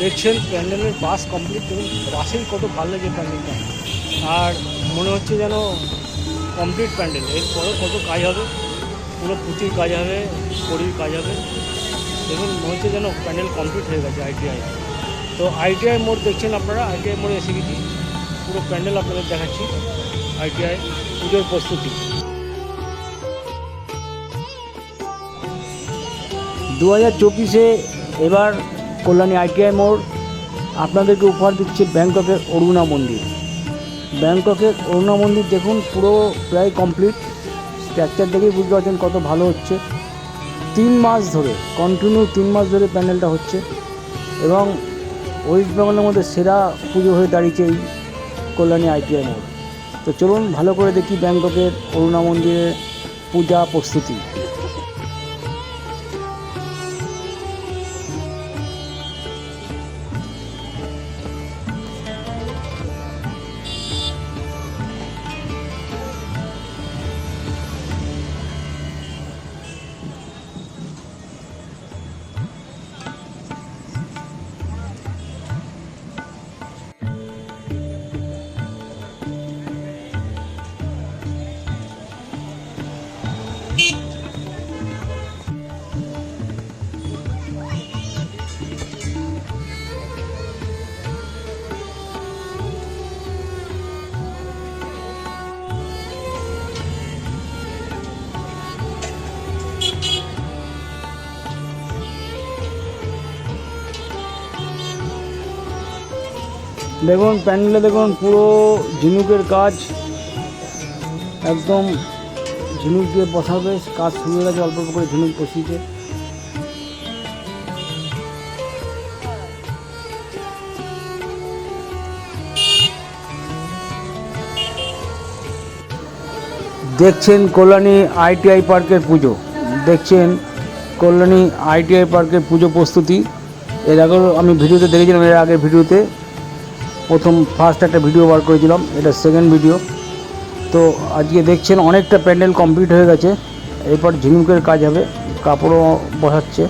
দেখছেন প্যান্ডেলের বাস কমপ্লিট দেখুন, বাসেই কত ভালো লাগে প্যান্ডেলটা। আর মনে হচ্ছে যেন কমপ্লিট প্যান্ডেল। এরপরেও কত কাজ হবে, পুরো পুঁতির কাজ হবে কড়ির কাজ হবে। দেখুন, মনে হচ্ছে যেন প্যান্ডেল কমপ্লিট হয়ে গেছে আইটিআই তো আইটিআই মোড় দেখছেন আপনারা? আইটিআই মোড়ে এসে গেছি। পুরো প্যান্ডেল আপনাদের দেখাচ্ছি। আইটিআই পুজোর প্রস্তুতি। দু হাজার চব্বিশে এবার কল্যাণী আইটিআই মোড়। আপনাদেরকে উপহার দিচ্ছে ব্যাংককের অরুণা মন্দির। ব্যাংককের অরুণা মন্দির দেখুন, পুরো প্রায় কমপ্লিট স্ট্রাকচার দেখেই বুঝতে পারছেন কত ভালো হচ্ছে। তিন মাস ধরে কন্টিনিউ তিন মাস ধরে প্যান্ডেলটা হচ্ছে। এবং ওয়েস্ট বেঙ্গলের মধ্যে সেরা পুজো হয়ে দাঁড়িয়েছে এই কল্যাণী আইটিআই মোড়। তো চলুন, ভালো করে দেখি ব্যাংককের অরুণা মন্দিরের পূজা প্রস্তুতি। দেখুন প্যান্ডেলে দেখুন পুরো ঝিনুকের কাজ একদম ঝিনুক দিয়ে বসাবে কাজ শুরু হয়ে গেছে, অল্প অল্প করে ঝিনুক বসিয়েছে। দেখছেন কল্যাণী আইটিআই পার্কের পুজো। দেখছেন কল্যাণী আইটিআই পার্কের পুজো প্রস্তুতি। এর আগেও আমি ভিডিওতে দেখেছিলাম, এর আগের ভিডিওতে প্রথম ফার্স্ট একটা ভিডিও বার করেছিলাম, এটা সেকেন্ড ভিডিও তো আজকে দেখছেন অনেকটা প্যান্ডেল কমপ্লিট হয়ে গেছে। এরপর ঝিনুকের কাজ হবে কাপড়ও বসাচ্ছে।